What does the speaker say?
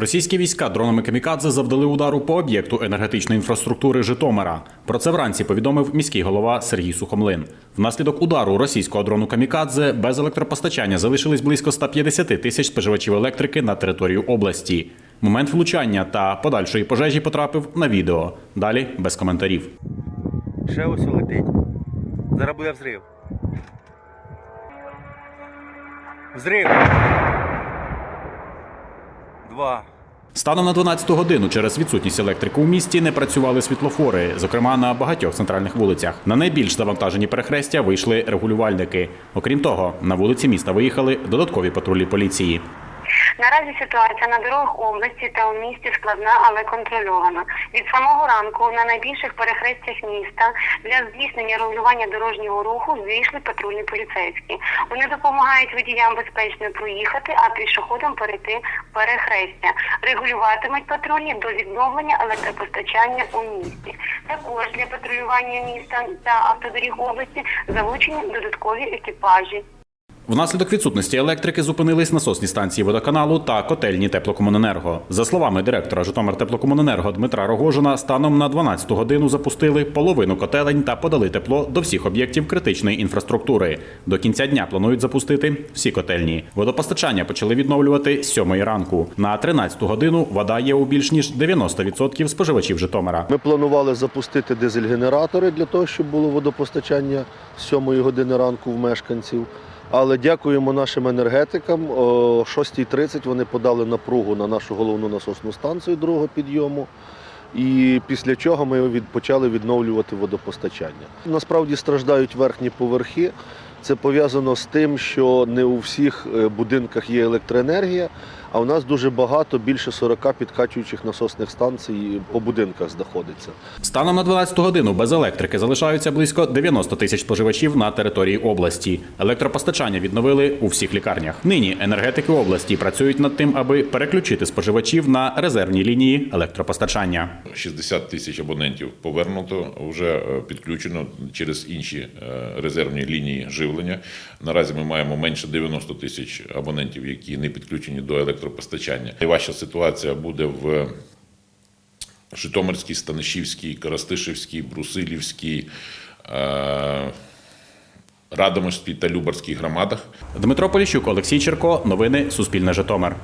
Російські війська дронами камікадзе завдали удару по об'єкту енергетичної інфраструктури Житомира. Про це вранці повідомив міський голова Сергій Сухомлин. Внаслідок удару російського дрону камікадзе без електропостачання залишились близько 150 тисяч споживачів електрики на територію області. Момент влучання та подальшої пожежі потрапив на відео. Далі без коментарів. Ще ось летить. Зараз буде взрив. Взрив. Два. Станом на 12 годину через відсутність електрики у місті не працювали світлофори, зокрема на багатьох центральних вулицях. На найбільш завантажені перехрестя вийшли регулювальники. Окрім того, на вулиці міста виїхали додаткові патрулі поліції. Наразі ситуація на дорогах області та у місті складна, але контрольована. Від самого ранку на найбільших перехрестях міста для здійснення регулювання дорожнього руху вийшли патрульні поліцейські. Вони допомагають водіям безпечно проїхати, а пішоходам перейти перехрестя. Регулюватимуть патрульні до відновлення електропостачання у місті. Також для патрулювання міста та автодоріг області залучені додаткові екіпажі. Внаслідок відсутності електрики зупинились насосні станції водоканалу та котельні теплокомуненерго. За словами директора Житомир теплокомуненерго Дмитра Рогожина, станом на 12 годину запустили половину котелень та подали тепло до всіх об'єктів критичної інфраструктури. До кінця дня планують запустити всі котельні. Водопостачання почали відновлювати з 7 ранку. На 13 годину вода є у більш ніж 90% споживачів Житомира. Ми планували запустити дизель-генератори для того, щоб було водопостачання з 7 години ранку в мешканців. Але дякуємо нашим енергетикам. О 6.30 вони подали напругу на нашу головну насосну станцію другого підйому. І після чого ми почали відновлювати водопостачання. Насправді страждають верхні поверхи. Це пов'язано з тим, що не у всіх е, будинках є електроенергія, а у нас дуже багато, більше 40 підкачуючих насосних станцій по будинках знаходиться. Станом на 12 годину без електрики залишаються близько 90 тисяч споживачів на території області. Електропостачання відновили у всіх лікарнях. Нині енергетики області працюють над тим, аби переключити споживачів на резервні лінії електропостачання. 60 тисяч абонентів повернуто, вже е, підключено через інші е, резервні лінії живлення. Наразі ми маємо менше 90 тисяч абонентів, які не підключені до електропостачання. Найважча ситуація буде в Житомирській, Станишівській, Карастишівській, Брусилівській, е, Радомирській та Любарській громадах. Дмитро Поліщук, Олексій Черко. Новини Суспільне Житомир.